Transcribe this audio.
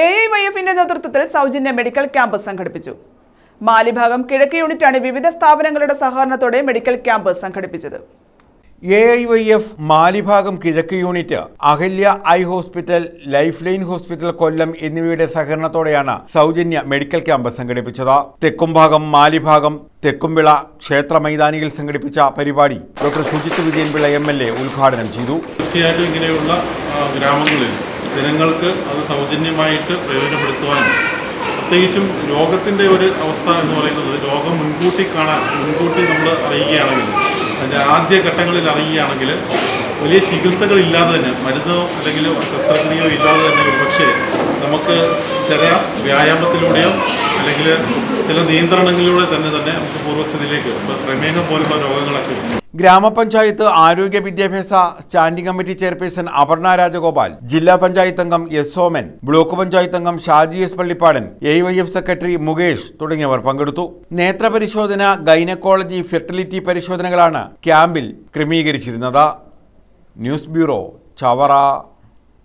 A I Y എഫിന്റെ നേതൃത്വത്തിൽ സൗജന്യ മെഡിക്കൽ ക്യാമ്പ് സംഘടിപ്പിച്ചു. മാലിഭാഗം കിഴക്ക് യൂണിറ്റാണ് വിവിധ സ്ഥാപനങ്ങളുടെ സഹകരണത്തോടെ മെഡിക്കൽ ക്യാമ്പ് സംഘടിപ്പിച്ചത്. എ ഐ വൈ എഫ് മാലിഭാഗം കിഴക്ക് unit Ahalya eye hospital life line hospital Kollam എന്നിവയുടെ സഹകരണത്തോടെയാണ് സൗജന്യ മെഡിക്കൽ ക്യാമ്പ് സംഘടിപ്പിച്ചത്. തെക്കുംഭാഗം മാലിഭാഗം തെക്കുംവിള ക്ഷേത്ര മൈതാനിയിൽ സംഘടിപ്പിച്ച പരിപാടി doctor Sujith Vijayanpillai M L A ഉദ്ഘാടനം ചെയ്തു. തീർച്ചയായിട്ടും ഇങ്ങനെയുള്ള ഗ്രാമങ്ങളിൽ ജനങ്ങൾക്ക് അത് സൗജന്യമായിട്ട് പ്രയോജനപ്പെടുത്തുവാനും പ്രത്യേകിച്ചും രോഗത്തിന്റെ ഒരു അവസ്ഥ എന്ന് പറയുന്നത് രോഗം മുൻകൂട്ടി കാണാൻ മുൻകൂട്ടി നമ്മൾ അറിയുകയാണെങ്കിൽ അതിന്റെ ആദ്യ ഘട്ടങ്ങളിൽ അറിയുകയാണെങ്കിൽ വലിയ ചികിത്സകളില്ലാതെ തന്നെ മരുന്നോ അല്ലെങ്കിൽ ശസ്ത്രക്രിയയോ ഇല്ലാതെ തന്നെ ഒരുപക്ഷെ നമുക്ക് ചില വ്യായാമത്തിലൂടെയോ അല്ലെങ്കിൽ ചില നിയന്ത്രണങ്ങളിലൂടെ തന്നെ തന്നെ നമുക്ക് പൂർവസ്ഥിതിയിലേക്ക് ഇപ്പോൾ പ്രമേഹം പോലുള്ള രോഗങ്ങളൊക്കെ ഗ്രാമപഞ്ചായത്ത് ആരോഗ്യ വിദ്യാഭ്യാസ standing committee chairperson Aparna Rajagopal ജില്ലാ പഞ്ചായത്ത് അംഗം എസ് സോമൻ ബ്ലോക്ക് പഞ്ചായത്ത് അംഗം Shaji S Pallippadan A Y F secretary Mukesh തുടങ്ങിയവർ പങ്കെടുത്തു. നേത്രപരിശോധന ഗൈനക്കോളജി ഫെർട്ടിലിറ്റി പരിശോധനകളാണ് ക്യാമ്പിൽ ക്രമീകരിച്ചിരുന്നത്. News bureau Chavara.